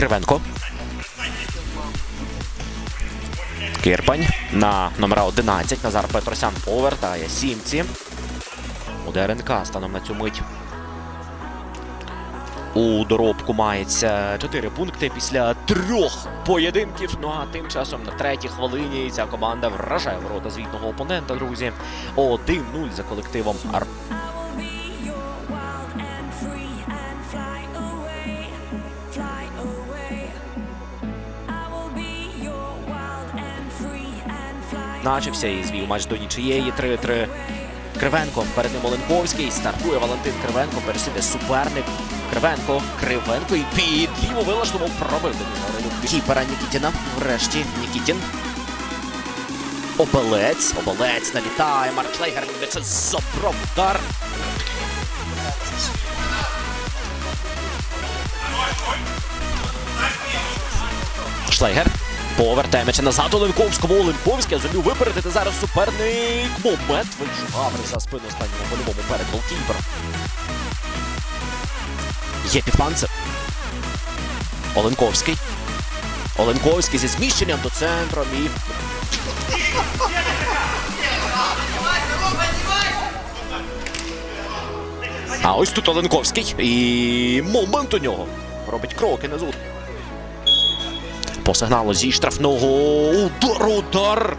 Кривенко. Кирпань на номера 11. Назар Петросян повертає сімці. У ДРНК станом на цю мить. У доробку мається 4 пункти після трьох поєдинків. Ну а тим часом на третій хвилині ця команда вражає ворота звітного опонента, друзі. 1-0 за колективом Ар. Начався і звів матч до нічиєї 3-3. Кривенко перед ним Оленковський. Стартує Валентин Кривенко. Пересіде суперник. Кривенко, Кривенко і під ліву вилаштував пробив Гаврилюк. Кіпера Нікітіна. Врешті Нікітін. Обелець. Обелець налітає. Марк Шлейгер це забрав удар. Шлейгер. Повертає м'яча назад Оленковському. Оленковський зумів випередити зараз суперник. Момент вичугав за спину останньому по-любому перед. Є підпанцев. Оленковський. Оленковський зі зміщенням до центру. І... А ось тут Оленковський. І момент у нього. Робить кроки назад. По зі штрафного удар, удар.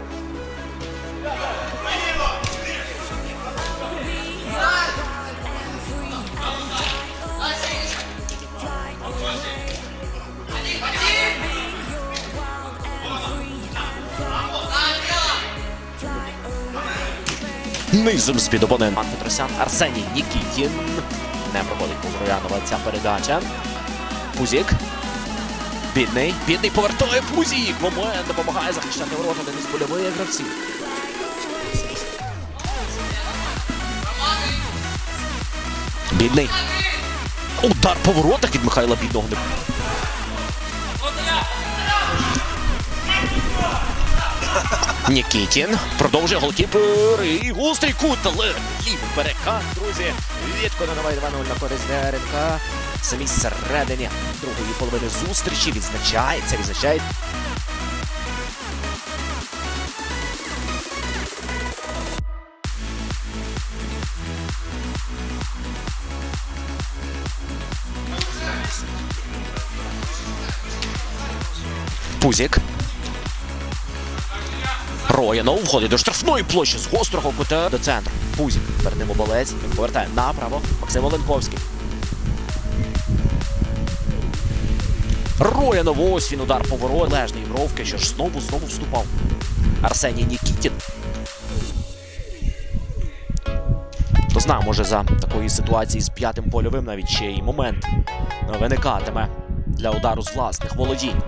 Низом з-під опонент. Ан Петросян, Арсеній Нікітін. Не проходить повз Роянова ця передача. Пузік. Бідний. Бідний повертає Пузік. Момент допомагає захищати ворота один із польових гравців. Бідний. Удар по воротах від Михайла Бідного. Нікітін продовжує голкіпер і гострий кут, але лівий перекат, друзі. Вітко надаває 2-0 на користь ДРНК. Самі середині другої половини зустрічі відзначається, відзначає. Пузік. Роянов входить до штрафної площі з гострого кута до центру. Пузік. Перед ним оболець. Повертає направо. Максим Оленковський. Роянов, ось він удар поворот. Лежний бровки, що ж знову знову вступав. Арсеній Нікітін. Хто знає, може за такої ситуації з п'ятим польовим навіть ще й момент виникатиме для удару з власних володінь.